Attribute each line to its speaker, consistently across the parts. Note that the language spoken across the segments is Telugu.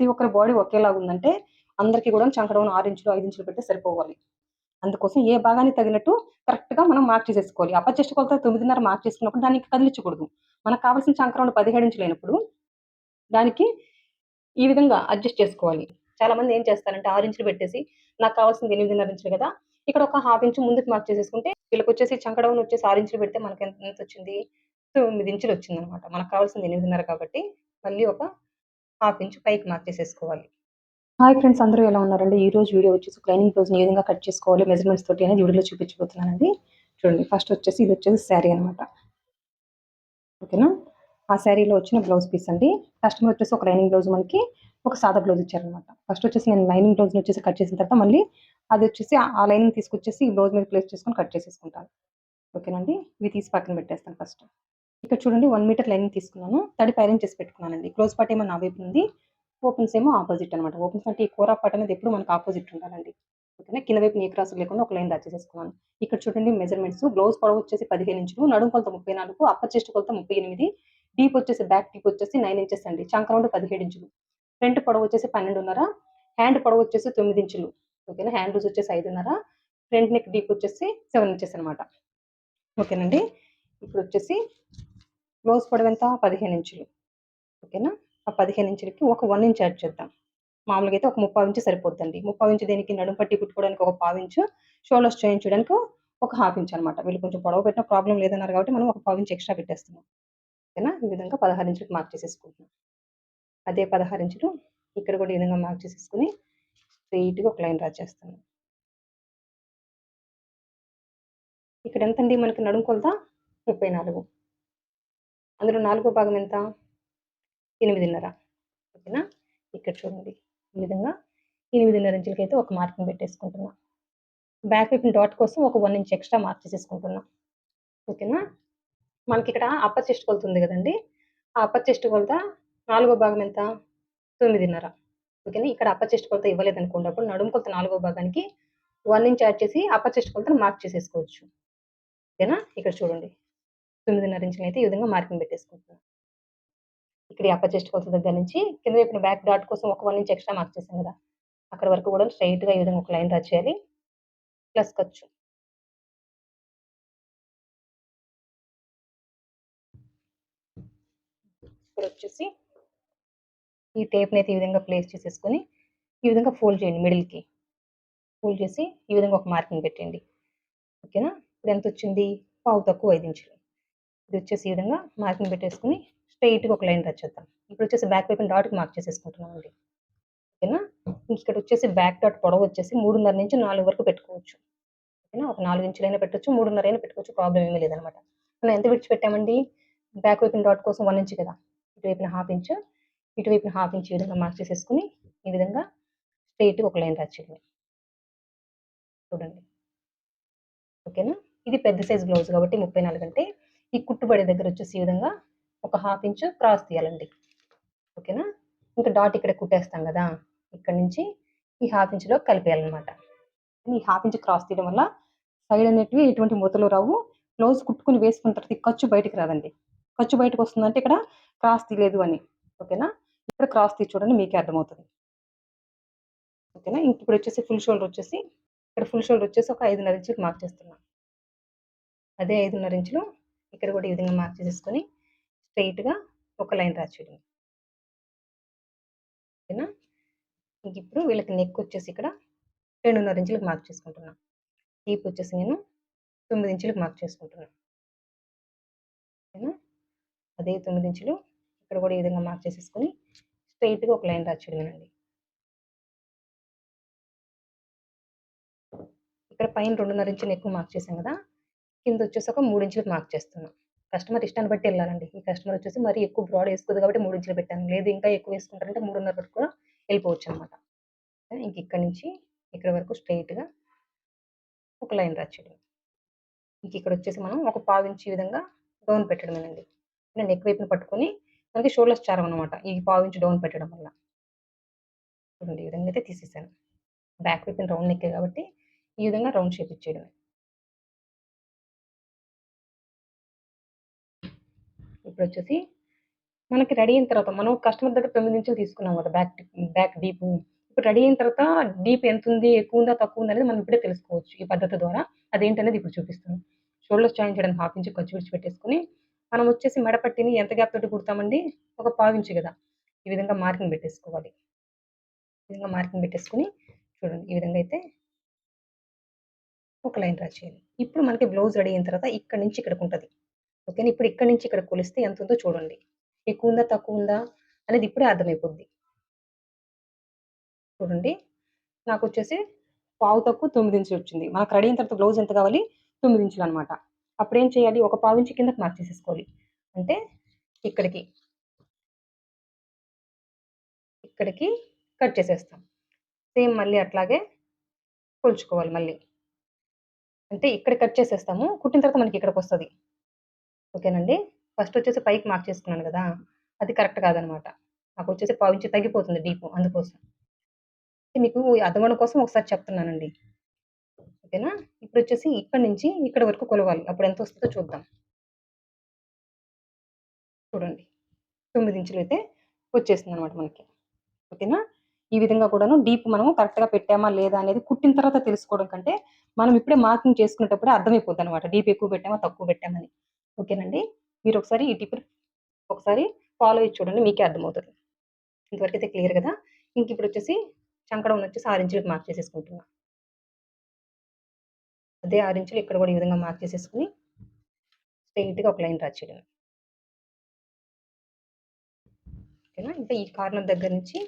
Speaker 1: ప్రతి ఒక్కరి బాడీ ఒకేలాగా ఉందంటే అందరికీ కూడా చంకడం ఆరు ఇంచులు ఐదు ఇంచులు పెట్టి సరిపోవాలి. అందుకోసం ఏ భాగానికి తగినట్టు కరెక్ట్గా మనం మార్క్ చేసేసుకోవాలి. అప్పర్ చెస్ట్ కొలత తొమ్మిదిన్నర మార్క్ చేసుకున్నప్పుడు దానికి కదిలించకూడదు. మనకు కావాల్సిన చంకరౌండ్ పదిహేడు ఇంచులు అయినప్పుడు దానికి ఈ విధంగా అడ్జస్ట్ చేసుకోవాలి. చాలా మంది ఏం చేస్తారంటే ఆరు ఇంచులు పెట్టేసి నాకు కావాల్సింది ఎనిమిదిన్నర ఇంచులు కదా ఇక్కడ ఒక హాఫ్ ఇంచు ముందుకు మార్క్ చేసేసుకుంటే వీళ్ళకి వచ్చేసి చంకడౌన్ వచ్చేసి ఆరు ఇంచులు పెడితే మనకి ఎంత ఎంత వచ్చింది? తొమ్మిది ఇంచులు వచ్చింది అనమాట మనకు కావాల్సింది ఎనిమిదిన్నర కాబట్టి మళ్ళీ ఒక హాఫ్ ఇంచ్ పైకి మార్క్ చేసేసుకోవాలి హాయ్ ఫ్రెండ్స్ అందరూ ఎలా ఉన్నారండి? ఈ రోజు వీడియో వచ్చేసి క్లైనింగ్ బ్లౌజ్ ఏ విధంగా కట్ చేసుకోవాలి మెజర్మెంట్స్ తోటి అనేది వీడియోలో చూపించబోతున్నానండి. చూడండి ఫస్ట్ వచ్చేసి ఇది వచ్చేసి శారీ అనమాట ఓకేనా? ఆ శారీలో వచ్చిన బ్లౌజ్ పీస్ అండి. కస్టమర్ వచ్చేసి ఒక లైనింగ్ బ్లౌజ్ మనకి ఒక సాదా బ్లౌజ్ ఇచ్చారనమాట ఫస్ట్ వచ్చేసి నేను లైనింగ్ బ్లౌజ్ వచ్చేసి కట్ చేసిన తర్వాత మళ్ళీ అది వచ్చేసి ఆ లైనింగ్ తీసుకొచ్చేసి ఈ బ్లౌజ్ మీద ప్లేస్ చేసుకొని కట్ చేసేసుకుంటాను. ఓకేనండి? ఇవి తీసి పక్కన పెట్టేస్తాను ఫస్ట్ ఇక్కడ చూడండి వన్ మీటర్ లైనింగ్ తీసుకున్నాను. తడి పైరన్ చేసి పెట్టుకున్నానండి. క్లోజ్ పార్ట్ ఏమో నా వైపు ఉంది. ఓపెన్స్ ఏమో ఆపోజిట్ అనమాట ఓపెన్స్ అంటే ఈ కూర పార్ట్ అనేది ఎప్పుడు మనకు ఆపోజిట్ ఉండాలండి. ఓకేనా? కింద వైపు నీ క్రాస్ లేకుండా ఒక లైన్ చేసుకున్నాను ఇక్కడ చూడండి మెజర్మెంట్స్ బ్లౌజ్ పొడవు వచ్చేసి పదిహేను ఇంచులు నడుము కొలత ముప్పై నాలుగు అప్పర్ చెస్ట్ కొలత ముప్పై ఎనిమిది డీప్ వచ్చేసి బ్యాక్ డీప్ వచ్చేసి నైన్ ఇంచెస్ అండి. చంక రౌండ్ పదిహేడు ఇంచులు. ఫ్రంట్ పొడవు వచ్చేసి పన్నెండున్నర హ్యాండ్ పొడవు వచ్చేసి తొమ్మిది ఇంచులు. ఓకేనా? హ్యాండ్ లూజ్ వచ్చేసి ఐదున్నర ఫ్రంట్ నెక్ డీప్ వచ్చేసి సెవెన్ ఇంచెస్ అనమాట ఓకేనండి? ఇప్పుడు వచ్చేసి క్లోజ్ పొడవు ఎంత పదిహేను ఇంచులు. ఓకేనా? ఆ పదిహేను ఇంచులకి ఒక వన్ ఇంచ్ యాడ్ చేద్దాం. మామూలుగా అయితే ఒక ముప్పై ఇంచు సరిపోద్దండి. ముప్పై ఇంచు దీనికి? నడుము పట్టి కుట్టుకోవడానికి ఒక పావు ఇంచు షోల్డర్స్ చేయించడానికి ఒక హాఫ్ ఇంచ్ అనమాట. వీళ్ళు కొంచెం పొడవు పెట్టిన ప్రాబ్లం లేదన్నారు కాబట్టి మనం ఒక పావు ఇంచ్ ఎక్స్ట్రా పెట్టేస్తున్నాం. ఓకేనా? ఈ విధంగా పదహారు ఇంచులకు మార్క్ చేసేసుకుంటున్నాం. అదే పదహారు ఇంచులు ఇక్కడ కూడా ఈ విధంగా మార్క్ చేసేసుకుని స్ట్రెయిట్గా ఒక లైన్ డ్రా చేస్తాను ఇక్కడ ఎంతండి? మనకి నడుము కొలత ముప్పై నాలుగు. అందులో నాలుగో భాగం ఎంత? ఎనిమిదిన్నర. ఓకేనా? ఇక్కడ చూడండి. ఈ విధంగా ఎనిమిదిన్నర ఇంచులకి అయితే ఒక మార్కింగ్ పెట్టేసుకుంటున్నా. బ్యాక్ వైపు డాట్ కోసం ఒక వన్ ఇంచ్ ఎక్స్ట్రా మార్క్ చేసేసుకుంటున్నా. ఓకేనా? మనకి ఇక్కడ అప్పర్ చెస్ట్ కొలత ఉంది కదండి. ఆ అప్పర్ చెస్ట్ కొలత నాలుగో భాగం ఎంత? తొమ్మిదిన్నర. ఓకేనా? ఇక్కడ అప్పర్ చెస్ట్ కొలత ఇవ్వలేదు అనుకోండి అప్పుడు నడుము కొలత నాలుగో భాగానికి వన్ ఇంచ్ యాడ్ చేసి అప్పర్ చెస్ట్ కొలతను మార్క్ చేసేసుకోవచ్చు. ఓకేనా? ఇక్కడ చూడండి. తొమ్మిదిన్నర ఇంచులు అయితే ఈ విధంగా మార్కింగ్ పెట్టేసుకుంటున్నాను ఇక్కడ అప్ప చెస్ట్ కొలత దగ్గర నుంచి కింద వైపున బ్యాక్ డాట్ కోసం ఒక వన్ ఇంచ్ ఎక్స్ట్రా మార్క్ చేశాను కదా. అక్కడ వరకు కూడా స్ట్రైట్గా ఈ విధంగా ఒక లైన్ డ్రా చేయాలి. ప్లస్ ఖర్చు. ఇక్కడ వచ్చేసి ఈ టేప్ని అయితే ఈ విధంగా ప్లేస్ చేసేసుకొని ఈ విధంగా ఫోల్డ్ చేయండి మిడిల్కి ఫోల్డ్ చేసి ఈ విధంగా ఒక మార్కింగ్ పెట్టండి. ఓకేనా? ఇప్పుడు ఎంత వచ్చింది? పావు తక్కువ ఐదు ఇంచులు. ఇది వచ్చేసి ఈ విధంగా మార్కింగ్ పెట్టేసుకుని స్ట్రైట్గా ఒక లైన్ రచ్చేద్దాం ఇప్పుడు వచ్చేసి బ్యాక్ వైపు డాట్కి మార్క్ చేసేసుకుంటున్నాం అండి. ఓకేనా? ఇక్కడ వచ్చేసి బ్యాక్ డాట్ పొడవు వచ్చేసి మూడున్నర నుంచి నాలుగు వరకు పెట్టుకోవచ్చు. ఓకేనా? ఒక నాలుగు ఇంచులైనా పెట్టచ్చు మూడున్నర అయినా పెట్టుకోవచ్చు ప్రాబ్లం ఏమీ లేదనమాట మనం ఎంత విడిచిపెట్టామండి బ్యాక్ వైపు డాట్ కోసం వన్ ఇంచ్ కదా. ఇటువైపున హాఫ్ ఇంచ్ ఇటువైపున హాఫ్ ఇంచ్ ఈ విధంగా మార్క్ చేసేసుకుని ఈ విధంగా స్ట్రైట్గా ఒక లైన్ రాచేయండి చూడండి. ఓకేనా? ఇది పెద్ద సైజ్ బ్లౌజ్ కాబట్టి ముప్పై నాలుగు అంటే ఈ కుట్టుబడి దగ్గర వచ్చేసి ఈ విధంగా ఒక హాఫ్ ఇంచ్ క్రాస్ తీయాలండి. ఓకేనా ఇంకా డాట్ ఇక్కడ కుట్టేస్తాం కదా? ఇక్కడ నుంచి ఈ హాఫ్ ఇంచ్లో కలిపేయాలన్నమాట. ఈ హాఫ్ ఇంచ్ క్రాస్ తీయడం వల్ల సైడ్ అనేటివి ఎటువంటి మూతలు రావు. క్లోజ్ కుట్టుకుని వేసుకున్న తర్వాత ఈ ఖర్చు బయటకు రాదండి. ఖర్చు బయటకు వస్తుందంటే ఇక్కడ క్రాస్ తీయలేదు అని. ఓకేనా ఇక్కడ క్రాస్ తీ చూడండి మీకే అర్థమవుతుంది. ఓకేనా ఇంక ఇప్పుడు వచ్చేసి ఫుల్ షోల్డర్ వచ్చేసి ఇక్కడ ఫుల్ షోల్డర్ వచ్చేసి ఒక ఐదున్నర ఇంచులు మార్క్ చేస్తున్నాం. అదే ఐదున్నర ఇంచులు ఇక్కడ కూడా ఈ విధంగా మార్క్ చేసేసుకొని స్ట్రైట్గా ఒక లైన్ రాచేయడం ఓకేనా? ఇంక ఇప్పుడు వీళ్ళకి నెక్ వచ్చేసి ఇక్కడ రెండున్నర ఇంచులకు మార్క్ చేసుకుంటున్నాను డీప్ వచ్చేసి నేను తొమ్మిది ఇంచులకు మార్క్ చేసుకుంటున్నాను ఓకేనా? అదే తొమ్మిది ఇంచులు ఇక్కడ కూడా ఈ విధంగా మార్క్ చేసేసుకొని స్ట్రైట్గా ఒక లైన్ రాచేయడమేనండి ఇక్కడ పైన రెండున్నర ఇంచులు ఎక్కువ మార్క్ చేసాం కదా? కింద వచ్చేసి ఒక మూడు ఇంచులకు మార్క్ చేస్తున్నాం. కస్టమర్ ఇష్టాన్ని బట్టి వెళ్ళాలండి. ఈ కస్టమర్ వచ్చేసి మరి ఎక్కువ బ్రాడ్ వేసుకోదు కాబట్టి మూడు ఇంచులు పెట్టాను. లేదు ఇంకా ఎక్కువ వేసుకుంటారంటే మూడున్నర వరకు కూడా వెళ్ళిపోవచ్చు అనమాట ఇంక ఇక్కడ నుంచి ఇక్కడ వరకు స్ట్రైట్గా ఒక లైన్ రాచేయడం ఇంక ఇక్కడ వచ్చేసి మనం ఒక పావు ఇంచు విధంగా డౌన్ పెట్టడమేనండి. నేను నెక్ వైపున పట్టుకొని మనకి షోల్డర్స్ చారం అనమాట ఈ పావు ఇంచు డౌన్ పెట్టడం వల్ల. చూడండి ఈ విధంగా అయితే తీసేసాను. బ్యాక్ వైపున రౌండ్ నెక్కే కాబట్టి ఈ విధంగా రౌండ్ షేప్ ఇచ్చేయడమే. ఇప్పుడు వచ్చేసి మనకి రెడీ అయిన తర్వాత మనం కస్టమర్ దగ్గర తొమ్మిది ఇంచులు తీసుకున్నాం కదా బ్యాక్ బ్యాక్ డీప్ ఇప్పుడు రెడీ అయిన తర్వాత డీప్ ఎంత ఉంది ఎక్కువ ఉందా తక్కువ ఉందా అనేది మనం ఇప్పుడే తెలుసుకోవచ్చు ఈ పద్ధతి ద్వారా. అదేంటనేది ఇప్పుడు చూపిస్తాను. షోల్డర్స్ జాయిన్ చేయడానికి హాఫ్ ఇంచ్ ఖర్చు విడిచి పెట్టేసుకుని మనం వచ్చేసి మెడపట్టిని ఎంత గ్యాప్ తోటి కుడతామండి? ఒక పావు ఇంచు కదా. ఈ విధంగా మార్కింగ్ పెట్టేసుకోవాలి. ఈ విధంగా మార్కింగ్ పెట్టేసుకుని చూడండి ఈ విధంగా అయితే ఒక లైన్ డ్రా చేయాలి ఇప్పుడు మనకి బ్లౌజ్ రెడీ అయిన తర్వాత ఇక్కడ నుంచి ఇక్కడికి ఉంటుంది. ఓకేనా ఇప్పుడు ఇక్కడ నుంచి ఇక్కడ కొలిస్తే ఎంత ఉందో చూడండి. ఎక్కువ ఉందా తక్కువ ఉందా అనేది ఇప్పుడే అర్థమైపోద్ది. చూడండి. నాకు వచ్చేసి పావు తక్కువ తొమ్మిది ఇంచులు వచ్చింది. మనకు రెడీ అయిన తర్వాత బ్లౌజ్ ఎంత కావాలి? తొమ్మిది ఇంచులు అనమాట అప్పుడు ఏం చేయాలి? ఒక పావు ఇంచు కిందకి మార్క్ చేసేసుకోవాలి. అంటే ఇక్కడికి. ఇక్కడికి కట్ చేసేస్తాం. సేమ్ మళ్ళీ అట్లాగే కొలుచుకోవాలి మళ్ళీ. అంటే ఇక్కడ కట్ చేసేస్తాము. కుట్టిన తర్వాత మనకి ఇక్కడికి వస్తుంది. ఓకేనండి. ఫస్ట్ వచ్చేసి పైకి మార్క్ చేసుకున్నాను కదా! అది కరెక్ట్ కాదనమాట. నాకు వచ్చేసి పావించి తగ్గిపోతుంది డీప్ అందుకోసం. మీకు అర్థమవడం కోసం ఒకసారి చెప్తున్నానండి. ఓకేనా? ఇప్పుడు వచ్చేసి ఇక్కడ నుంచి ఇక్కడ వరకు కొలవాలి. అప్పుడు ఎంత వస్తుందో చూద్దాం. చూడండి. తొమ్మిది ఇంచులు అయితే వచ్చేస్తుంది అనమాట మనకి. ఓకేనా? ఈ విధంగా కూడాను డీప్ మనము కరెక్ట్గా పెట్టామా లేదా అనేది కుట్టిన తర్వాత తెలుసుకోవడం కంటే మనం ఇప్పుడే మార్కింగ్ చేసుకునేటప్పుడే అర్థమైపోద్ది అనమాట. డీప్ ఎక్కువ పెట్టామా తక్కువ పెట్టామని. ఓకేనండి. మీరు ఒకసారి ఈ టిప్ ఒకసారి ఫాలో అయ్యి చూడండి మీకే అర్థమవుతుంది. ఇంతవరకు అయితే క్లియర్ కదా? ఇంక ఇప్పుడు వచ్చేసి చంకడం వచ్చేసి ఆరు ఇంచులకు మార్క్ చేసేసుకుంటున్నా. అదే ఆరు ఇంచులు ఇక్కడ కూడా ఈ విధంగా మార్క్ చేసేసుకుని స్ట్రైట్గా ఒక లైన్ డ్రా చేయడం. ఓకేనా? ఇంకా ఈ కార్నర్ దగ్గర నుంచి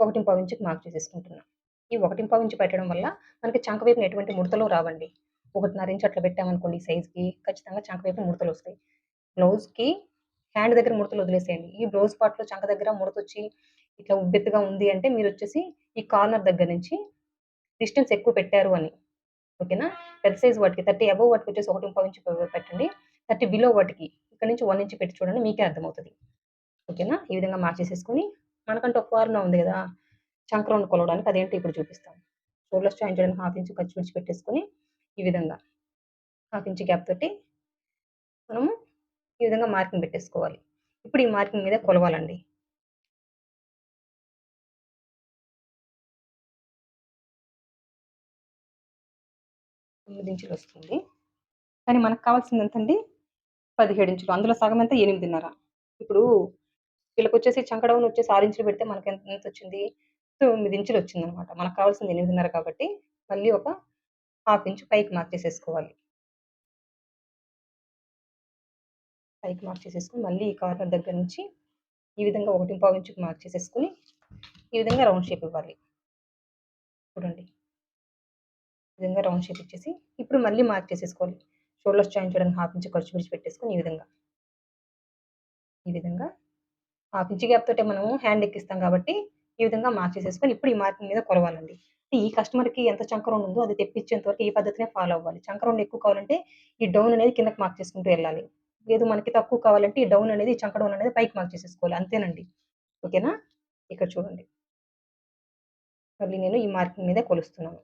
Speaker 1: ఒకటి పావు ఇంచుకి మార్క్ చేసేసుకుంటున్నా. ఈ ఒకటి పావు ఇంచు పెట్టడం వల్ల మనకి చంక వైపున ఎటువంటి ముడతలు రావండి. ఒకటిన్నర ఇంచ్ అట్లా పెట్టామనుకోండి సైజ్కి ఖచ్చితంగా చంక వైపు ముడతలు వస్తాయి. బ్లౌజ్కి హ్యాండ్ దగ్గర ముడతలు వదిలేసేయండి. ఈ బ్లౌజ్ పార్ట్లో చంక దగ్గర ముడత వచ్చి ఇట్లా ఉబ్బెత్తుగా ఉంది అంటే మీరు వచ్చేసి ఈ కార్నర్ దగ్గర నుంచి డిస్టెన్స్ ఎక్కువ పెట్టారు అని. ఓకేనా? పెద్ద సైజ్ వాటికి థర్టీ అబవ్ వాటికి వచ్చేసి ఒకటి ముప్పై ఇంచు పెట్టండి. థర్టీ బిలో వాటికి ఇక్కడ నుంచి వన్ ఇంచ్ పెట్టి చూడండి మీకే అర్థమవుతుంది. ఓకేనా? ఈ విధంగా మార్చేసేసుకొని మనకంటే ఒక వారంలో ఉంది కదా చంక్రౌండ్ కొలవడానికి అదేంటి ఇప్పుడు చూపిస్తాను. షోల్డర్స్ జాయిన్ చేయడానికి హాఫ్ ఇంచ్ ఖర్చు విడిచి పెట్టేసుకొని ఈ విధంగా. హాఫ్ ఇంచ్ గ్యాప్ తోటి మనము ఈ విధంగా మార్కింగ్ పెట్టేసుకోవాలి. ఇప్పుడు ఈ మార్కింగ్ మీద కొలవాలండి. తొమ్మిది ఇంచులు వస్తుంది. కానీ మనకు కావాల్సింది ఎంతండి పదిహేడు ఇంచులు. అందులో సగం ఎంత ఎనిమిదిన్నర. ఇప్పుడు వీళ్ళకి వచ్చేసి చంకడౌన్ వచ్చేసి ఆరు ఇంచులు పెడితే మనకి ఎంత ఎంత వచ్చింది? తొమ్మిది ఇంచులు వచ్చింది అనమాట మనకు కావాల్సింది ఎనిమిదిన్నర కాబట్టి మళ్ళీ ఒక హాఫ్ ఇంచ్ పైకి మార్క్ చేసేసుకోవాలి పైకి మార్క్ చేసేసుకుని మళ్ళీ ఈ కార్నర్ దగ్గర నుంచి ఈ విధంగా ఒకటి పావు ఇంచుకి మార్క్ చేసేసుకుని ఈ విధంగా రౌండ్ షేప్ ఇవ్వాలి. చూడండి. ఈ విధంగా రౌండ్ షేప్ ఇచ్చేసి ఇప్పుడు మళ్ళీ మార్క్ చేసేసుకోవాలి షోల్డర్స్ జాయిన్ చేయడానికి హాఫ్ ఇంచ్ ఖర్చు విడిచి పెట్టేసుకొని ఈ విధంగా. ఈ విధంగా హాఫ్ ఇంచ్ గ్యాప్ తోటే మనము హ్యాండ్ ఎక్కిస్తాం కాబట్టి ఈ విధంగా మార్క్ చేసేసుకొని ఇప్పుడు ఈ మార్కింగ్ మీద కొలవాలండి. ఈ కస్టమర్కి ఎంత చంకరం ఉందో అది తెప్పించేంత వరకు ఈ పద్ధతినే ఫాలో అవ్వాలి. చంకరం ఎక్కువ కావాలంటే ఈ డౌన్ అనేది కిందకి మార్క్ చేసుకుంటూ వెళ్ళాలి. లేదు మనకి తక్కువ కావాలంటే ఈ డౌన్ అనేది చంక డౌన్ అనేది పైకి మార్క్ చేసేసుకోవాలి. అంతేనండి. ఓకేనా? ఇక్కడ చూడండి. మళ్ళీ నేను ఈ మార్కింగ్ మీద కొలుస్తున్నాను.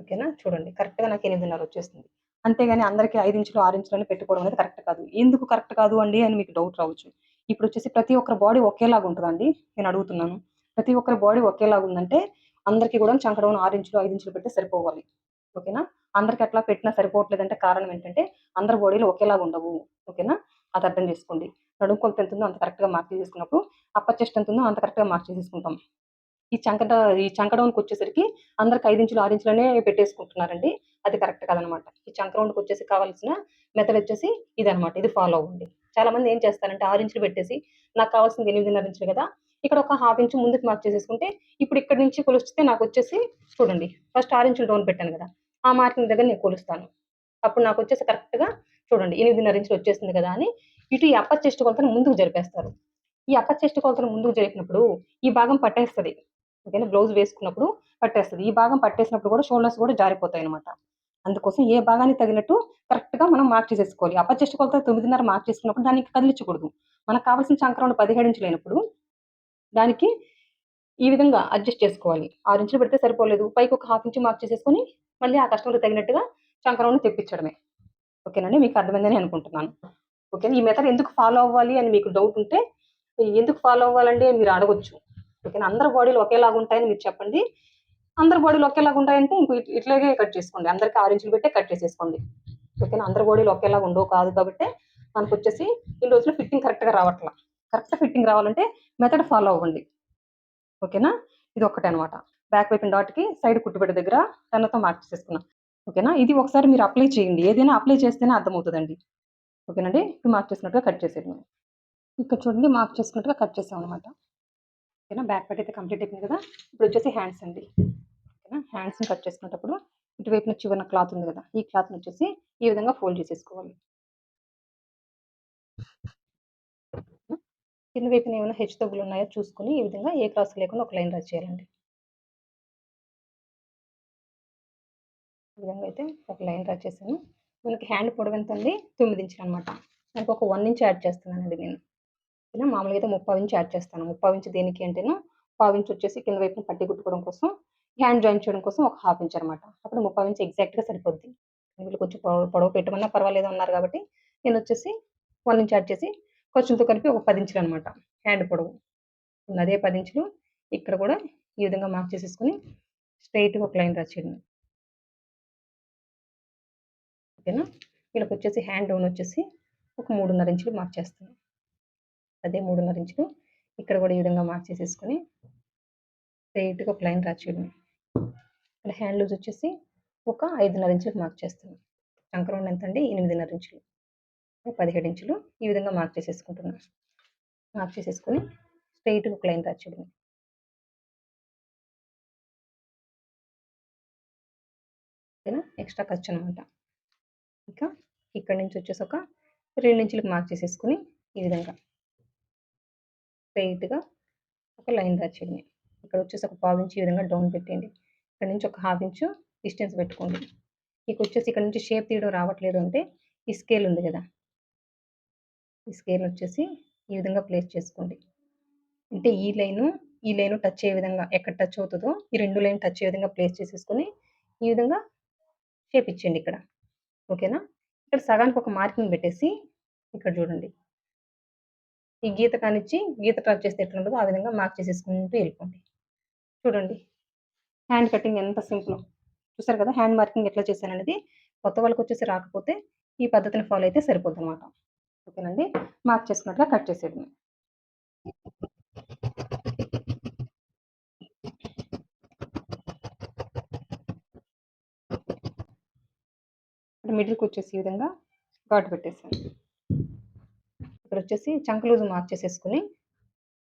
Speaker 1: ఓకేనా? చూడండి. కరెక్ట్గా నాకు ఎనిమిదిన్నర వచ్చేస్తుంది అంతేగాని అందరికీ ఐదు ఇంచులు ఆరు ఇంచులు పెట్టుకోవడం అనేది కరెక్ట్ కాదు. ఎందుకు కరెక్ట్ కాదు అండి అని మీకు డౌట్ రావచ్చు. ఇప్పుడు వచ్చేసి ప్రతి ఒక్కరి బాడీ ఒకేలాగా ఉంటుందండి నేను అడుగుతున్నాను. ప్రతి ఒక్కరి బాడీ ఒకేలాగా ఉందంటే అందరికీ కూడా చంకడం ఆరు ఇంచులు ఐదు ఇంచులు పెట్టి సరిపోవాలి. ఓకేనా? అందరికి అట్లా పెట్టినా సరిపోవట్లేదంటే కారణం ఏంటంటే అందరి బాడీలు ఒకేలాగా ఉండవు. ఓకేనా? అది అర్థం చేసుకోండి. నడుము కొలత ఎంత ఉందో అంత కరెక్ట్గా మార్క్ చేసుకున్నప్పుడు అప్పర్ చెస్ట్ ఎంత ఉందో అంత కరెక్ట్గా మార్క్ చేసేసుకుంటాం. ఈ చంకట ఈ చంకడౌన్కి వచ్చేసరికి అందరికి ఐదు ఇంచులు ఆరు ఇంచులనే పెట్టేసుకుంటున్నారండి. అది కరెక్ట్ కాదనమాట. ఈ చంకరౌండ్కి వచ్చేసి కావాల్సిన మెథడ్ వచ్చేసి ఇది అనమాట ఇది ఫాలో అవ్వండి. చాలా మంది ఏం చేస్తారంటే ఆరు ఇంచులు పెట్టేసి నాకు కావాల్సింది ఎనిమిదిన్నర ఇంచులు కదా ఇక్కడ ఒక హాఫ్ ఇంచు ముందుకు మార్క్ చేసేసుకుంటే ఇప్పుడు ఇక్కడ నుంచి కొలుస్తే నాకు వచ్చేసి చూడండి ఫస్ట్ ఆరు ఇంచులు డౌన్ పెట్టాను కదా ఆ మార్కింగ్ దగ్గర నేను కొలుస్తాను. అప్పుడు నాకు వచ్చేసి కరెక్ట్గా చూడండి ఎనిమిదిన్నర ఇంచులు వచ్చేసింది కదా అని ఇటు ఈ అప్పర్ చెస్ట్ కొలతను ముందుకు జరిపేస్తారు. ఈ అప్పర్ చెస్ట్ కొలతను ముందుకు జరిపినప్పుడు ఈ భాగం పట్టేస్తుంది. ఓకేనా? బ్లౌజ్ వేసుకున్నప్పుడు పట్టేస్తుంది. ఈ భాగం పట్టేసినప్పుడు కూడా షోల్డర్స్ కూడా జారిపోతాయి అనమాట అందుకోసం ఏ భాగాన్ని తగినట్టు కరెక్ట్గా మనం మార్క్ చేసేసుకోవాలి. అప్పర్ చెస్ట్ కొలత తొమ్మిదిన్నర మార్క్ చేసుకున్నప్పుడు దానికి కదిలించకూడదు. మనకు కావాల్సిన చంకరం పదిహేడు ఇంచులైనప్పుడు దానికి ఈ విధంగా అడ్జస్ట్ చేసుకోవాలి. ఆరు ఇంచులు పెడితే సరిపోలేదు. పైకి ఒక హాఫ్ ఇంచు మార్క్ చేసేసుకొని మళ్ళీ ఆ కస్టమర్కి తగినట్టుగా చంకరంను తెప్పించడమే. ఓకేనండి మీకు అర్థమైందని అనుకుంటున్నాను. ఓకేనా ఈ మెథడ్ ఎందుకు ఫాలో అవ్వాలి అని మీకు డౌట్ ఉంటే ఎందుకు ఫాలో అవ్వాలండి? అని మీరు అడగొచ్చు. ఓకేనా అందరి బాడీలు ఒకేలాగా ఉంటాయని మీరు చెప్పండి. అందరి బాడీలు ఒకేలాగా ఉంటాయంటే ఇంకో ఇట్- ఇట్లాగే కట్ చేసుకోండి. అందరికి ఆరు ఇంచులు పెట్టే కట్ చేసేసుకోండి. ఓకేనా అందరి బాడీలు ఒకేలాగా ఉండవు కాదు కాబట్టి మనకు వచ్చేసి ఈ రోజులో ఫిట్టింగ్ కరెక్ట్గా రావట్లా. కరెక్ట్ ఫిట్టింగ్ రావాలంటే మెథడ్ ఫాలో అవ్వండి. ఓకేనా? ఇది ఒక్కటే అనమాట బ్యాక్ వైపు డాట్కి సైడ్ కుట్టుబెట్ట దగ్గర రన్నతో మార్క్ చేసుకున్నాం ఓకేనా? ఇది ఒకసారి మీరు అప్లై చేయండి. ఏదైనా అప్లై చేస్తేనే అర్థమవుతుందండి. ఓకేనండి? ఇప్పుడు మార్క్ చేసినట్టుగా కట్ చేసేయండి. ఇక్కడ చూడండి మార్క్ చేసుకున్నట్టుగా కట్ చేసాం అనమాట ఓకేనా? బ్యాక్ పార్ట్ అయితే కంప్లీట్ అయిపోయింది కదా? ఇప్పుడు వచ్చేసి హ్యాండ్స్ అండి. ఓకేనా? హ్యాండ్స్ని కట్ చేసుకునేటప్పుడు ఇటువైపున చివరిన క్లాత్ ఉంది కదా? ఈ క్లాత్ని వచ్చేసి ఈ విధంగా ఫోల్డ్ చేసేసుకోవాలి. కింద వైపున ఏమైనా హెచ్ తగ్గులు ఉన్నాయో చూసుకుని ఈ విధంగా ఏ క్రాస్ లేకుండా ఒక లైన్ డ్రా చేయాలండి. ఈ విధంగా అయితే ఒక లైన్ డ్రా చేశాను. మనకి హ్యాండ్ పొడవు ఎంత ఉంది తొమ్మిది ఇంచులు అనమాట దానికి ఒక వన్ ఇంచ్ యాడ్ చేస్తున్నానండి నేను. మామూలుగా అయితే ముప్పై ఇంచ్ యాడ్ చేస్తాను. ముప్పై ఇంచ్ దేనికి అంటేను పావు ఇంచ్ వచ్చేసి కింద వైపున పట్టి కుట్టుకోవడం కోసం హ్యాండ్ జాయిన్ చేయడం కోసం ఒక హాఫ్ ఇంచ్ అనమాట అప్పుడు ముప్పై ఇంచ్ ఎగ్జాక్ట్గా సరిపోద్ది. వీళ్ళు కొంచెం పొడవు పొడవు పెట్టమన్నా పర్వాలేదు అన్నారు కాబట్టి నేను వచ్చేసి వన్ ఇంచ్ యాడ్ చేసి కొంచెంతో కలిపి ఒక పది ఇంచులు అనమాట హ్యాండ్ పొడవు. ఉన్న అదే పది ఇంచులు ఇక్కడ కూడా ఈ విధంగా మార్క్ చేసేసుకుని స్ట్రైట్గా ఒక లైన్ డ్రా ఓకేనా? వీళ్ళకి వచ్చేసి హ్యాండ్ డౌన్ వచ్చేసి ఒక మూడున్నర ఇంచులు మార్క్ చేస్తాను. అదే మూడున్నర ఇంచులు ఇక్కడ కూడా ఈ విధంగా మార్క్ చేసేసుకొని స్ట్రైట్గా ఒక లైన్ డ్రా ఇక్కడ హ్యాండ్ లూజ్ వచ్చేసి ఒక ఐదున్నర ఇంచులకు మార్క్ చేస్తాను. చంకరం ఎంత అండి? ఎనిమిదిన్నర ఇంచులు. పదిహేడు ఇంచులు ఈ విధంగా మార్క్ చేసేసుకుంటున్నాను మార్క్ చేసేసుకొని స్ట్రైట్గా ఒక లైన్ డ్రా ఓకేనా? ఎక్స్ట్రా ఖర్చు అనమాట ఇంకా ఇక్కడ నుంచి వచ్చేసి ఒక రెండు ఇంచులకు మార్క్ చేసేసుకుని ఈ విధంగా స్ట్రైట్గా ఒక లైన్ రాచేయండి ఇక్కడ వచ్చేసి ఒక పావు ఇంచు ఈ విధంగా డౌన్ పెట్టేయండి. ఇక్కడ నుంచి ఒక హాఫ్ ఇంచు డిస్టెన్స్ పెట్టుకోండి. మీకు వచ్చేసి ఇక్కడ నుంచి షేప్ తీయడం రావట్లేదు అంటే ఈ స్కేల్ ఉంది కదా. ఈ స్కేల్ వచ్చేసి ఈ విధంగా ప్లేస్ చేసుకోండి. అంటే ఈ లైను ఈ లైను టచ్ అయ్యే విధంగా ఎక్కడ టచ్ అవుతుందో ఈ రెండు లైన్ టచ్ అయ్యే విధంగా ప్లేస్ చేసేసుకొని ఈ విధంగా షేప్ ఇచ్చేయండి ఇక్కడ. ఓకేనా? ఇక్కడ సగానికి ఒక మార్కింగ్ పెట్టేసి ఇక్కడ చూడండి. ఈ గీత కానిచ్చి గీత టచ్ చేస్తే ఎట్లా ఉంటుందో ఆ విధంగా మార్క్ చేసేసుకుంటూ వెళ్ళిపోండి. చూడండి. హ్యాండ్ కటింగ్ ఎంత సింపుల్. చూసారు కదా హ్యాండ్ మార్కింగ్ ఎట్లా చేశాను అనేది కొత్త వాళ్ళకి వచ్చేసి రాకపోతే ఈ పద్ధతిని ఫాలో అయితే సరిపోద్ది అనమాట ఓకేనండి? మార్క్ చేసుకున్నట్లుగా కట్ చేసేది మిడిల్కి వచ్చేసి ఈ విధంగా ఘాటు పెట్టేసాను ఇక్కడ వచ్చేసి చంక లూజ్ మార్క్ చేసేసుకుని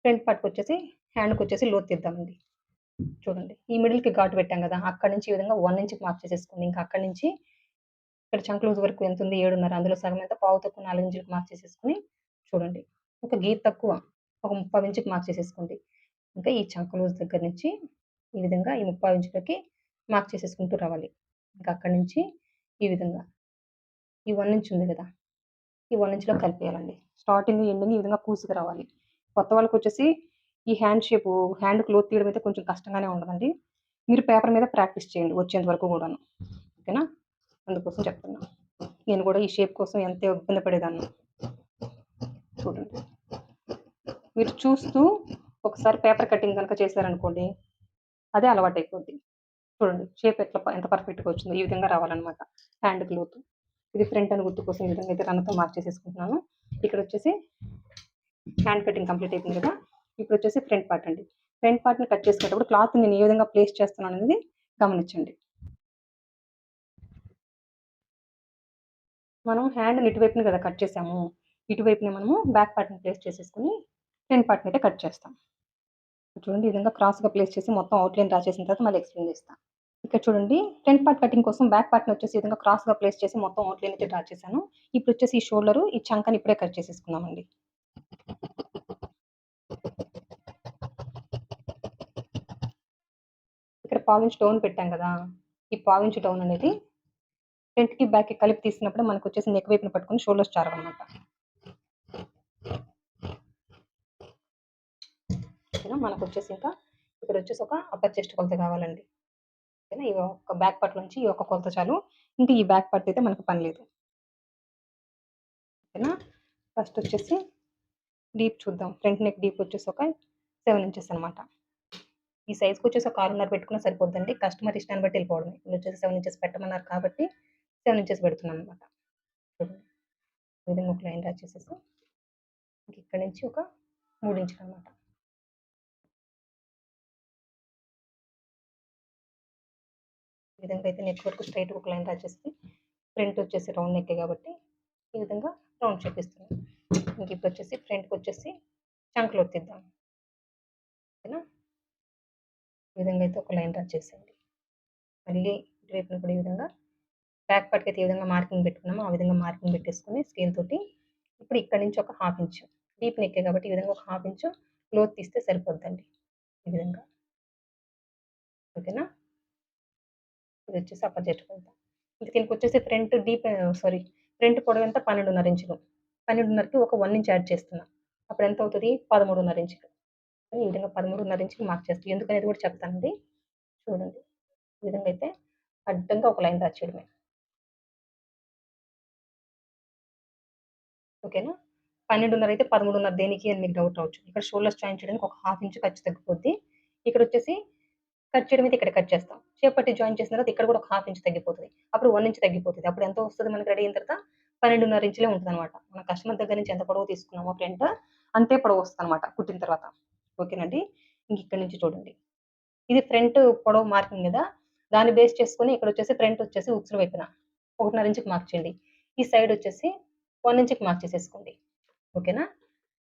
Speaker 1: ఫ్రంట్ పార్ట్కి వచ్చేసి హ్యాండ్కి వచ్చేసి లోతు తీద్దామండి. చూడండి. ఈ మిడిల్కి ఘాటు పెట్టాం కదా అక్కడ నుంచి ఈ విధంగా వన్ ఇంచ్కి మార్క్ చేసేసుకోండి. ఇంకా అక్కడ నుంచి ఇక్కడ చంక్లూజ్ వరకు ఎంత ఉంది? ఏడున్నర. అందులో సగం ఎంత? పావు తక్కువ నాలుగు ఇంచులకు మార్క్ చేసేసుకుని చూడండి. ఒక గీ తక్కువ. ఒక ముప్పై ఇంచుకి మార్క్ చేసేసుకోండి. ఇంకా ఈ చంకలూజ్ దగ్గర నుంచి ఈ విధంగా ఈ ముప్పై ఇంచులకి మార్క్ చేసేసుకుంటూ రావాలి. ఇంకా అక్కడి నుంచి ఈ విధంగా. ఈ వన్ ఇంచ్ ఉంది కదా? ఈ వన్ ఇంచ్లో కలిపేయాలండి. స్టార్టింగ్ ఎండింగ్ ఈ విధంగా కూసుకు రావాలి. కొత్త వాళ్ళకి వచ్చేసి ఈ హ్యాండ్ షేప్ హ్యాండ్ క్లోత్ తీయడం అయితే కొంచెం కష్టంగానే ఉండదండి. మీరు పేపర్ మీద ప్రాక్టీస్ చేయండి వచ్చేంత వరకు కూడాను. ఓకేనా? అందుకోసం చెప్తున్నా. నేను కూడా ఈ షేప్ కోసం ఎంత ఇబ్బంది పడేదాన్ని. చూడండి. మీరు చూస్తూ ఒకసారి పేపర్ కటింగ్ కనుక చేశారనుకోండి అదే అలవాటు అయిపోద్ది చూడండి షేప్ ఎట్లా ఎంత పర్ఫెక్ట్గా వచ్చిందో ఈ విధంగా రావాలన్నమాట. హ్యాండ్ క్లోత్ ఇది ఫ్రంట్ అని గుర్తు కోసం ఈ విధంగా అయితే రన్నతో మార్క్ చేసేసుకుంటున్నాను. ఇక్కడ వచ్చేసి హ్యాండ్ కటింగ్ కంప్లీట్ అయిపోయింది కదా. ఇప్పుడు వచ్చేసి ఫ్రంట్ పార్ట్ అండి. ఫ్రంట్ పార్ట్ని కట్ చేసుకునేటప్పుడు క్లాత్ నేను ఏ విధంగా ప్లేస్ చేస్తున్నాను అనేది గమనించండి. మనం హ్యాండ్ ఇటువైపుని కదా కట్ చేసాము. ఇటువైపునే మనము బ్యాక్ పార్ట్ని ప్లేస్ చేసేసుకుని ఫ్రంట్ పార్ట్ని అయితే కట్ చేస్తాం. చూడండి ఈ విధంగా క్రాస్గా ప్లేస్ చేసి మొత్తం అవుట్లైన్ డ్రా చేసిన తర్వాత మళ్ళీ ఎక్స్ప్లెయిన్ చేస్తాం. ఇక్కడ చూడండి ఫ్రంట్ పార్ట్ కటింగ్ కోసం బ్యాక్ పార్ట్ని వచ్చేసి ఈ విధంగా క్రాస్గా ప్లేస్ చేసి మొత్తం అవుట్లైన్ అయితే డ్రా చేశాను. ఇప్పుడు వచ్చేసి ఈ షోల్డర్ ఈ చంకని ఇప్పుడే కట్ చేసేసుకున్నామండి ఇక్కడ పావించ్ డౌన్ పెట్టాం కదా. ఈ పావించ్ డౌన్ అనేది ఫ్రంట్కి బ్యాక్కి కలిపి తీసినప్పుడు మనకు వచ్చేసి నెక్ వైపున పట్టుకొని షోల్డర్స్ చారు అనమాట ఓకేనా? మనకు వచ్చేసి ఇంకా ఇక్కడ వచ్చేసి ఒక అప్పర్ చెస్ట్ కొలత కావాలండి. ఓకేనా? ఈ ఒక బ్యాక్ పార్ట్ నుంచి ఈ ఒక కొలత చాలు. ఇంకా ఈ బ్యాక్ పార్ట్ అయితే మనకు పని లేదు. ఓకేనా? ఫస్ట్ వచ్చేసి డీప్ చూద్దాం. ఫ్రంట్ నెక్ డీప్ వచ్చేసి ఒక సెవెన్ ఇంచెస్ అనమాట ఈ సైజ్కి వచ్చేసి ఒక ఆరున్నర పెట్టుకున్నా సరిపోద్దండి. కస్టమర్ ఇష్టాన్ని బట్టి వెళ్ళిపోవడం ఇక్కడ వచ్చేసి సెవెన్ ఇంచెస్ పెట్టమన్నారు కాబట్టి సెవెన్ ఇంచెస్ పెడుతున్నాను అనమాట ఈ విధంగా ఒక లైన్ డ్రా చేసేసి ఇంక ఇక్కడ నుంచి ఒక మూడు ఇంచులు అనమాట ఈ విధంగా అయితే నెక్ వరకు స్ట్రైట్ ఒక లైన్ డ్రా చేసి ఫ్రంట్ వచ్చేసి రౌండ్ నెక్ కాబట్టి ఈ విధంగా రౌండ్ షేప్ ఇస్తున్నాం ఇంక ఇప్పుడు వచ్చేసి ఫ్రంట్కి వచ్చేసి చంకలు ఒత్తిద్దాం. ఓకేనా? ఈ విధంగా అయితే ఒక లైన్ డ్రా చేసేయండి. మళ్ళీ ఇటువైపున కూడా ఈ విధంగా బ్యాక్ పార్ట్కి అయితే ఈ విధంగా మార్కింగ్ పెట్టుకున్నామో ఆ విధంగా మార్కింగ్ పెట్టేసుకుని స్కేల్ తోటి ఇప్పుడు ఇక్కడ నుంచి ఒక హాఫ్ ఇంచు డీప్ నెక్కే కాబట్టి ఈ విధంగా ఒక హాఫ్ ఇంచు క్లోత్ తీస్తే సరిపోద్దండి ఈ విధంగా. ఓకేనా? ఇది వచ్చేసి అప్పర్ జట్టు వెళ్తాం దీనికి వచ్చేసి ఫ్రంట్ డీప్ సారీ ఫ్రంట్ పొడవు ఎంత? పన్నెండున్నర ఇంచులు. పన్నెండున్నరకి ఒక వన్ ఇంచ్ యాడ్ చేస్తున్నా. అప్పుడు ఎంత అవుతుంది? పదమూడున్నర ఇంచులు. ఈ విధంగా పదమూడున్నర ఇంచులు మార్క్ చేస్తాం ఎందుకనేది కూడా చెప్తానండి. చూడండి. ఈ విధంగా అయితే అడ్డంగా ఒక లైన్ రాచేయడమే ఓకేనా? పన్నెండున్నర అయితే పదమూడున్నర దేనికి అని మీకు డౌట్ రావచ్చు ఇక్కడ షోల్డర్స్ జాయిన్ చేయడానికి ఒక హాఫ్ ఇంచ్ ఖర్చు తగ్గిపోద్ది. ఇక్కడ వచ్చేసి కట్ చేయడం అయితే ఇక్కడ కట్ చేస్తాం. చేపట్టి జాయిన్ చేసిన తర్వాత ఇక్కడ కూడా ఒక హాఫ్ ఇంచ్ తగ్గిపోతుంది. అప్పుడు వన్ ఇంచ్ తగ్గిపోతుంది. అప్పుడు ఎంత వస్తుంది? మనకి రెడీ అయిన తర్వాత పన్నెండున్నర ఇంచులే ఉంటుంది అనమాట మన కస్టమర్ దగ్గర నుంచి ఎంత పొడవు తీసుకున్నామో ఫ్రంట్ అంతే పొడవు వస్తుంది అనమాట కుట్టిన తర్వాత. ఓకేనండి ఇంక ఇక్కడ నుంచి చూడండి. ఇది ఫ్రంట్ పొడవు మార్కింగ్ కదా? దాన్ని బేస్ చేసుకొని ఇక్కడ వచ్చేసి ఫ్రంట్ వచ్చేసి ఉక్సుల వైపున. ఒకటిన్నర ఇంచుకి మార్క్ చేయండి. ఈ సైడ్ వచ్చేసి వన్ ఇంచ్కి మార్క్ చేసేసుకోండి. ఓకేనా?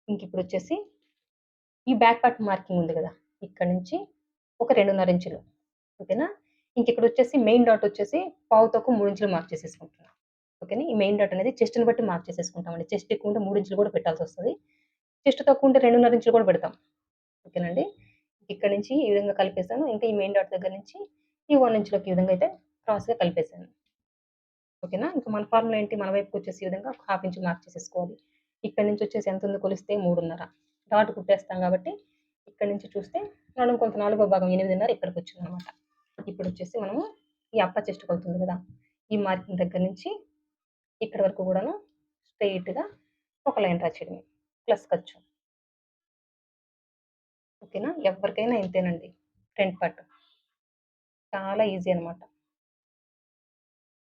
Speaker 1: ఇంక ఇప్పుడు వచ్చేసి ఈ బ్యాక్ పార్ట్ మార్కింగ్ ఉంది కదా ఇక్కడ నుంచి ఒక రెండున్నర ఇంచులు. ఓకేనా? ఇంక ఇక్కడ వచ్చేసి మెయిన్ డాట్ వచ్చేసి పావు తక్కువ మూడు ఇంచులు మార్క్ చేసేసుకుంటున్నాం. ఓకేనా? ఈ మెయిన్ డాట్ అనేది చెస్ట్ని బట్టి మార్క్ చేసేసుకుంటామండి. చెస్ట్ ఎక్కువ ఉంటే మూడు ఇంచులు కూడా పెట్టాల్సి వస్తుంది. చెస్ట్ తక్కువ ఉంటే రెండున్నర ఇంచులు కూడా పెడతాం. ఓకేనండి ఇక్కడ నుంచి ఈ విధంగా కలిపేసాను ఇంకా ఈ మెయిన్ డాట్ దగ్గర నుంచి ఈ వన్ ఇంచులోకి ఈ విధంగా అయితే క్రాస్గా కలిపేసాను ఓకేనా? ఇంకా మన ఫార్ములా ఏంటి? మన వైపుకి వచ్చేసి ఈ విధంగా హాఫ్ ఇంచ్ మార్క్ చేసేసుకోవాలి. ఇక్కడ నుంచి వచ్చేసి ఎంత ఉందో కొలిస్తే మూడున్నర. డాట్ కుట్టేస్తాం కాబట్టి ఇక్కడ నుంచి చూస్తే మనం కొంత నాలుగో భాగం ఎనిమిదిన్నర ఇక్కడికి వచ్చింది అనమాట ఇప్పుడు వచ్చేసి మనము ఈ అప్ప చెస్ట్ కొలుతుంది కదా? ఈ మార్కింగ్ దగ్గర నుంచి ఇక్కడ వరకు కూడాను స్ట్రైట్గా ఒక లైన్ డ్రా ప్లస్ ఖర్చు. ఓకేనా? ఎవరికైనా ఇంతేనండి. Front part. చాలా ఈజీ అనమాట.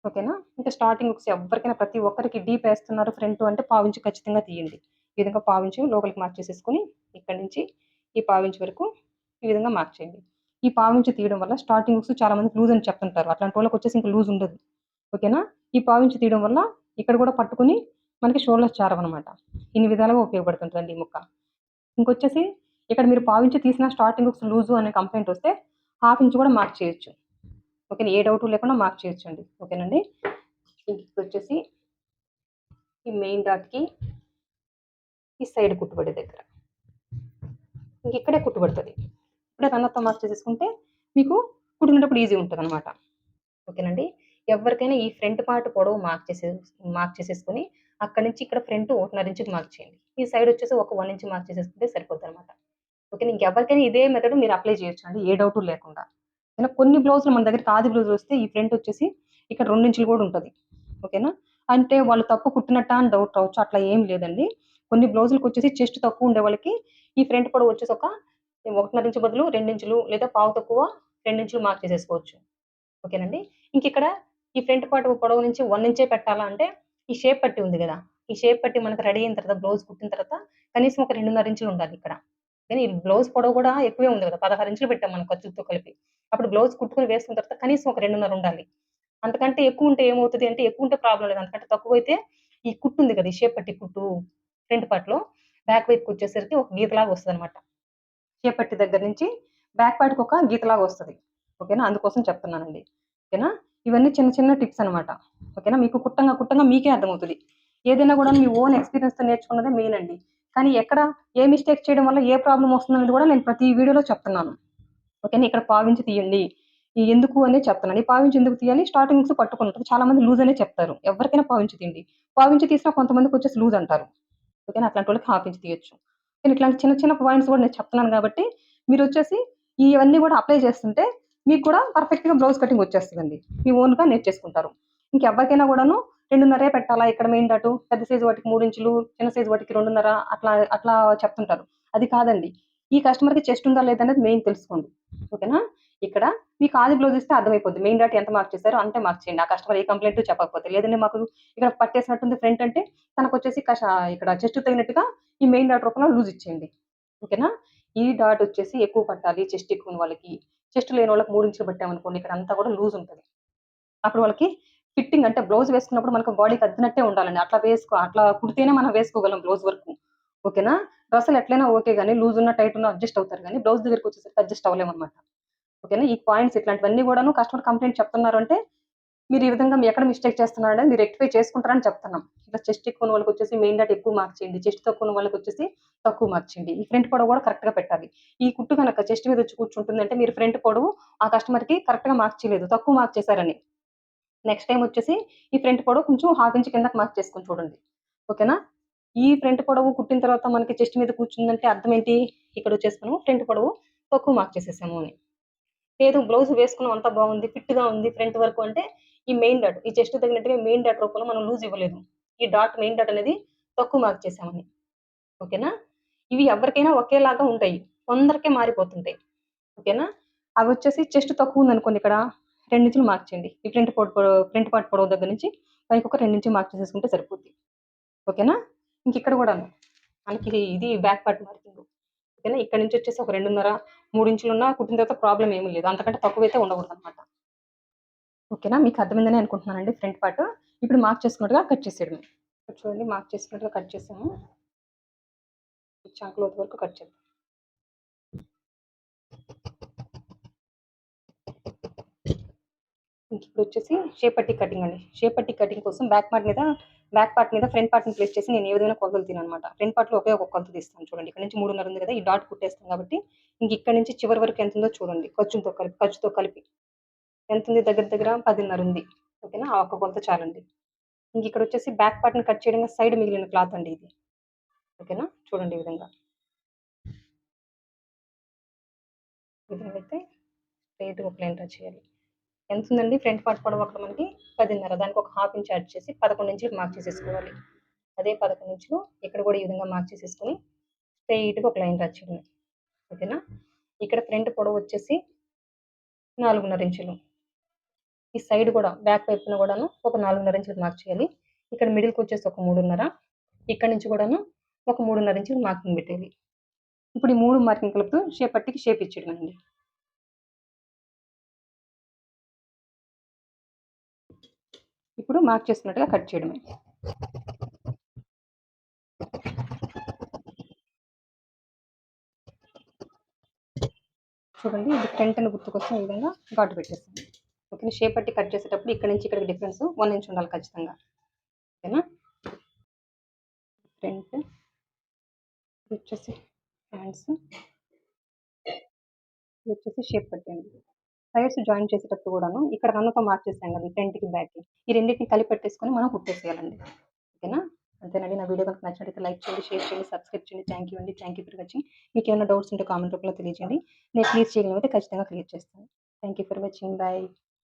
Speaker 1: ఓకేనా? ఇంకా స్టార్టింగ్ ఒకసారి ఎవరికైనా ప్రతి ఒక్కరికి డీప్ వేస్తున్నారు ఫ్రంట్ అంటే పావించి ఖచ్చితంగా తీయండి. ఈ విధంగా పావించి లోపలికి మార్క్ చేసేసుకుని ఇక్కడ నుంచి ఈ పావించి వరకు ఈ విధంగా మార్క్ చేయండి. ఈ పావించి తీయడం వల్ల స్టార్టింగ్ హుక్స్ చాలా మంది లూజ్ అని చెప్తుంటారు. అట్లాంటి వాళ్ళకి వచ్చేసి ఇంకా లూజ్ ఉండదు. ఓకేనా? ఈ పావించి తీయడం వల్ల ఇక్కడ కూడా పట్టుకుని మనకి షోల్డర్స్ అనమాట ఇన్ని విధాలుగా ఉపయోగపడుతుంటుంది ఈ ముక్క. ఇంకొచ్చేసి ఇక్కడ మీరు పావించి తీసిన స్టార్టింగ్ హుక్స్ లూజు అనే కంప్లైంట్ వస్తే హాఫ్ ఇంచ్ కూడా మార్క్ చేయొచ్చు. ఓకేనా? ఏ డౌట్ లేకుండా మార్క్ చేయొచ్చు అండి ఓకేనండి? ఇప్పుడు వచ్చేసి ఈ మెయిన్ డాట్కి ఈ సైడ్ కుట్టుబడి దగ్గర. ఇంక ఇక్కడే కుట్టుబడుతుంది. ఇప్పుడే రన్నర్తో మార్క్ చేసేసుకుంటే మీకు కుట్టుకునేటప్పుడు ఈజీ ఉంటుంది అనమాట ఓకేనండి? ఎవరికైనా ఈ ఫ్రంట్ పార్ట్ పొడవు మార్క్ చేసే మార్క్ చేసేసుకొని అక్కడ నుంచి ఇక్కడ ఫ్రంట్ ఒకటిన్నర ఇంచుకి మార్క్ చేయండి. ఈ సైడ్ వచ్చేసి ఒక వన్ ఇంచ్ మార్క్ చేసేసుకుంటే సరిపోతుంది అనమాట ఓకే ఇంకెవరికైనా ఇదే మెథడ్ మీరు అప్లై చేయొచ్చు అండి ఏ డౌట్ లేకుండా. ఇలా కొన్ని బ్లౌజులు మన దగ్గర కాది బ్లౌజ్ వస్తే ఈ ఫ్రంట్ వచ్చేసి ఇక్కడ రెండించులు కూడా ఉంటుంది. ఓకేనా? అంటే వాళ్ళు తప్పు కుట్టినట్ట అని డౌట్ రావచ్చు. అట్లా ఏం లేదండి. కొన్ని బ్లౌజులకు వచ్చేసి చెస్ట్ తక్కువ ఉండే వాళ్ళకి ఈ ఫ్రంట్ పొడవు వచ్చేసి ఒక ఒకటిన్నర ఇంచు బదులు రెండించులు లేదా పావు తక్కువ రెండించులు మార్క్ చేసేసుకోవచ్చు. ఓకేనండి? ఇంక ఇక్కడ ఈ ఫ్రంట్ పార్ట్ పొడవు నుంచి వన్ ఇంచే పెట్టాలా అంటే ఈ షేప్ పట్టి ఉంది కదా. ఈ షేప్ పట్టి మనకు రెడీ అయిన తర్వాత బ్లౌజ్ కుట్టిన తర్వాత కనీసం ఒక రెండున్నర ఇంచులు ఉండాలి ఇక్కడ. కానీ ఈ బ్లౌజ్ పొడవు కూడా ఎక్కువే ఉంది కదా పదహారు ఇంచులు పెట్టాం మనం ఖర్చుతో కలిపి. అప్పుడు బ్లౌజ్ కుట్టుకుని వేసుకున్న తర్వాత కనీసం ఒక రెండున్నర ఉండాలి. అంతకంటే ఎక్కువ ఉంటే ఏమవుతుంది అంటే ఎక్కువ ఉంటే ప్రాబ్లం లేదు. అంతకంటే తక్కువ అయితే ఈ కుట్టు ఉంది కదా ఈ షేప్ పట్టి కుట్టు ఫ్రంట్ పార్ట్లో బ్యాక్ వైపుకి వచ్చేసరికి ఒక గీతలాగా వస్తుంది అనమాట షేప్ పట్టి దగ్గర నుంచి బ్యాక్ పార్ట్కి ఒక గీతలాగా వస్తుంది. ఓకేనా? అందుకోసం చెప్తున్నానండి. ఓకేనా? ఇవన్నీ చిన్న చిన్న టిప్స్ అనమాట ఓకేనా? మీకు కుట్టంగా కుట్టంగా మీకే అర్థమవుతుంది. ఏదైనా కూడా మీ ఓన్ ఎక్స్పీరియన్స్తో నేర్చుకున్నదే మెయిన్ అండి. కానీ ఎక్కడ ఏ మిస్టేక్ చేయడం వల్ల ఏ ప్రాబ్లం వస్తుందనేది కూడా నేను ప్రతి వీడియోలో చెప్తున్నాను. ఓకేనా ఇక్కడ పావించి తీయండి. ఎందుకు అనే చెప్తున్నాను. ఈ పావించి ఎందుకు తీయాలి? స్టార్టింగ్స్ పట్టుకున్నట్టు పట్టుకుంటారు చాలా మంది లూజ్ అనే చెప్తారు. ఎవరికైనా పావించి తీయండి. పావించి తీసినా కొంతమందికి వచ్చేసి లూజ్ అంటారు. ఓకేనా అట్లాంటి వాళ్ళకి హాఫ్ ఇంచ్ తీయొచ్చు. నేను ఇట్లాంటి చిన్న చిన్న పాయింట్స్ కూడా నేను చెప్తున్నాను కాబట్టి మీరు వచ్చేసి ఇవన్నీ కూడా అప్లై చేస్తుంటే మీకు కూడా పర్ఫెక్ట్గా బ్లౌజ్ కటింగ్ వచ్చేస్తుందండి. మీ ఓన్గా నేర్చేసుకుంటారు ఇంకెవరికైనా కూడాను రెండున్నరే పెట్టాలా? ఇక్కడ మెయిన్ డాటు పెద్ద సైజు వాటికి మూడు ఇంచులు చిన్న సైజు వాటికి రెండున్నర అట్లా అట్లా చెప్తుంటారు. అది కాదండి. ఈ కస్టమర్కి చెస్ట్ ఉందా లేదనేది మెయిన్ తెలుసుకోండి. ఓకేనా? ఇక్కడ మీకు ఆది బ్లౌజ్ ఇస్తే అర్థమైపోద్ది. మెయిన్ డాట్ ఎంత మార్క్ చేశారో అంతే మార్క్ చేయండి. ఆ కస్టమర్ ఏ కంప్లైంట్ చెప్పకపోతే. లేదంటే మాకు ఇక్కడ పట్టేసినట్టుంది ఫ్రంట్ అంటే తనకు వచ్చేసి కష- ఇక్కడ చెస్ట్ తగినట్టుగా ఈ మెయిన్ డాట్ రూపంలో లూజ్ ఇచ్చేయండి. ఓకేనా? ఈ డాట్ వచ్చేసి ఎక్కువ పట్టాలి. చెస్ట్ ఎక్కువ వాళ్ళకి. చెస్ట్ లేని వాళ్ళకి మూడు ఇంచులు పెట్టామనుకోండి ఇక్కడ అంతా కూడా లూజ్ ఉంటుంది. అప్పుడు వాళ్ళకి ఫిట్టింగ్ అంటే బ్లౌజ్ వేసుకున్నప్పుడు మనకు బాడీకి అద్దినట్టే ఉండాలండి. అట్లా వేసుకో అట్లా కుడితేనే మనం వేసుకోగలం బ్లౌజ్ వరకు. ఓకేనా? డ్రెస్సులు ఎట్లయినా ఓకే కానీ లూజ్ ఉన్న టైట్ ఉన్న అడ్జస్ట్ అవుతారు కానీ బ్లౌజ్ దగ్గరికి వచ్చేసరికి అడ్జస్ట్ అవ్వలేము అనమాట ఓకేనా? ఈ పాయింట్స్ ఇట్లాంటివన్నీ కూడాను కస్టమర్ కంప్లైంట్ చెప్తున్నారు అంటే మీరు ఈ విధంగా మీ ఎక్కడ మిస్టేక్ చేస్తున్నారంటే మీరు రెక్టిఫై చేసుకుంటారని చెప్తున్నాం. ఇట్లా చెస్ట్ ఎక్కువ ఉన్న వాళ్ళకి వచ్చేసి మెయిన్ డాట్ ఎక్కువ మార్క్ చేయండి. చెస్ట్ తక్కువ ఉన్న వాళ్ళకి వచ్చేసి తక్కువ మార్క్ చేయండి. ఈ ఫ్రంట్ పొడవు కూడా కరెక్ట్గా పెట్టాలి. ఈ కుట్టు కనుక చెస్ట్ మీద వచ్చి కూర్చుంటుందంటే మీరు ఫ్రంట్ పొడవు ఆ కస్టమర్కి మార్క్ చేయలేదు. తక్కువ మార్క్ చేశారని. నెక్స్ట్ టైం వచ్చేసి ఈ ఫ్రంట్ పొడవు కొంచెం హాఫ్ ఇంచ్ కిందకి మార్క్ చేసుకొని చూడండి. ఓకేనా ఈ ఫ్రంట్ పొడవు కుట్టిన తర్వాత మనకి చెస్ట్ మీద కూర్చుందంటే అర్థం ఏంటి? ఇక్కడ వచ్చేసాను ఫ్రంట్ పొడవు తక్కువ మార్క్ చేసేసాము అని. లేదు బ్లౌజ్ వేసుకున్నాం అంతా బాగుంది ఫిట్గా ఉంది ఫ్రంట్ వరకు అంటే ఈ మెయిన్ డాట్ ఈ చెస్ట్ తగినట్టుగా మెయిన్ డాట్ రూపంలో మనం లూజ్ ఇవ్వలేదు. ఈ డాట్ మెయిన్ డాట్ అనేది తక్కువ మార్క్ చేసామని. ఓకేనా ఇవి ఎవరికైనా ఒకేలాగా ఉంటాయి. కొందరికే మారిపోతుంటాయి. ఓకేనా అవి వచ్చేసి చెస్ట్ తక్కువ ఉంది అనుకోండి ఇక్కడ. రెండు ఇంచులు మార్క్ చేయండి. ఈ ప్రింట్ పొడవు ప్రింట్ పార్ట్ పొడవు దగ్గర నుంచి పైకి ఒక రెండు ఇంచులు మార్క్ చేసేసుకుంటే సరిపోద్ది. ఓకేనా ఇంక ఇక్కడ కూడా మనకి ఇది బ్యాక్ పార్ట్ మార్కింగ్ ఓకేనా ఇక్కడ నుంచి వచ్చేసి ఒక రెండున్నర మూడు ఇంచులు ఉన్నా కుట్టిన తర్వాత ప్రాబ్లం ఏమీ లేదు. అంతకంటే తక్కువ అయితే ఉండకూడదు అనమాట ఓకేనా మీకు అర్థమైందని అనుకుంటున్నానండి ఫ్రంట్ పార్ట్ ఇప్పుడు మార్క్ చేసుకున్నట్టుగా కట్ చేసేయడం చూడండి మార్క్ చేసుకున్నట్టుగా కట్ చేసాము. చాకు వరకు కట్ చేద్దాం. ఇప్పుడు వచ్చేసి షేప్ కటింగ్ అండి. షేప్ కటింగ్ కోసం బ్యాక్ పార్ట్ మీద బ్యాక్ పార్ట్ మీద ఫ్రంట్ పార్ట్ని ప్లేస్ చేసి నేను ఏ విధంగా కొలతలు తిను అనమాట ఫ్రంట్ పార్ట్లో ఒకే ఒక కొలత తీస్తాను చూడండి. ఇక్కడ నుంచి మూడున్నర ఉంది కదా ఈ డాట్ కుట్టేస్తాం కాబట్టి ఇంక ఇక్కడ నుంచి చివరి వరకు ఎంత ఉందో చూడండి. ఖర్చుతో కలిపి ఖర్చుతో కలిపి. ఎంత ఉంది దగ్గర దగ్గర? పదిన్నర ఉంది. ఓకేనా? ఆ ఒక్క కొలత చాలండి. ఇంక ఇక్కడ వచ్చేసి బ్యాక్ పార్ట్ని కట్ చేయడం సైడ్ మిగిలిన క్లాత్ అండి ఇది. ఓకేనా? చూడండి ఈ విధంగా. ఈ విధంగా అయితే స్ట్రైట్ ఒక లైన్ చేయాలి. ఎంత ఉందండి ఫ్రంట్ పార్ట్ పొడవు అక్కడ మనకి పదిన్నర. దానికి ఒక హాఫ్ ఇంచ్ యాడ్ చేసి పదకొండు ఇంచులు మార్క్ చేసేసుకోవాలి. అదే పదకొండు ఇంచులు ఇక్కడ కూడా ఈ విధంగా మార్క్ చేసేసుకొని స్ట్రైట్గా ఒక లైన్ డ్రా ఓకేనా? ఇక్కడ ఫ్రంట్ పొడవు వచ్చేసి నాలుగున్నర ఇంచులు. ఈ సైడ్ కూడా బ్యాక్ వైపున కూడాను ఒక నాలుగున్నర ఇంచులు మార్క్ చేయాలి. ఇక్కడ మిడిల్కి వచ్చేసి ఒక మూడున్నర. ఇక్కడ నుంచి కూడాను ఒక మూడున్నర ఇంచులు మార్కింగ్ పెట్టేది ఇప్పుడు ఈ మూడు మార్కింగ్ కలుపుతూ షేప్ పట్టికి షేప్ ఇచ్చేయడం అండి ఇప్పుడు మార్క్ చేసుకున్నట్టుగా కట్ చేయడమే. చూడండి ఇది ఫ్రంట్ అని గుర్తుకొస్తే ఈ విధంగా ఘాటు పెట్టేస్తాను. ఓకే షేప్ పట్టి కట్ చేసేటప్పుడు ఇక్కడ నుంచి ఇక్కడికి డిఫరెన్స్ వన్ ఇంచ్ ఉండాలి ఖచ్చితంగా. ఓకేనా? ఫ్రంట్ వచ్చేసి హ్యాండ్స్ ఇది వచ్చేసి షేప్ పట్టండి సైడ్స్ జాయిన్ చేసేటప్పుడు కూడాను ఇక్కడ రన్నుతో మార్క్ చేసాం కదా ఫ్రంట్కి బ్యాక్కి ఈ రెండింటిని కలిపి పెట్టేసుకొని మనం కుట్టేసేయాలండి ఓకేనా? అంతేనండి. నా వీడియో కనుక నచ్చినట్లయితే లైక్ చేయండి షేర్ చేయండి సబ్స్క్రైబ్ చేయండి. థ్యాంక్ యూ అండి. థ్యాంక్ యూ ఫర్ వాచింగ్ మీకు ఏమైనా డౌట్స్ ఉంటే కామెంట్ రూపంలో తెలియజేయండి. నేను క్లియర్ చేయగలిగితే ఖచ్చితంగా క్లియర్ చేస్తాను. Thank you for watching bye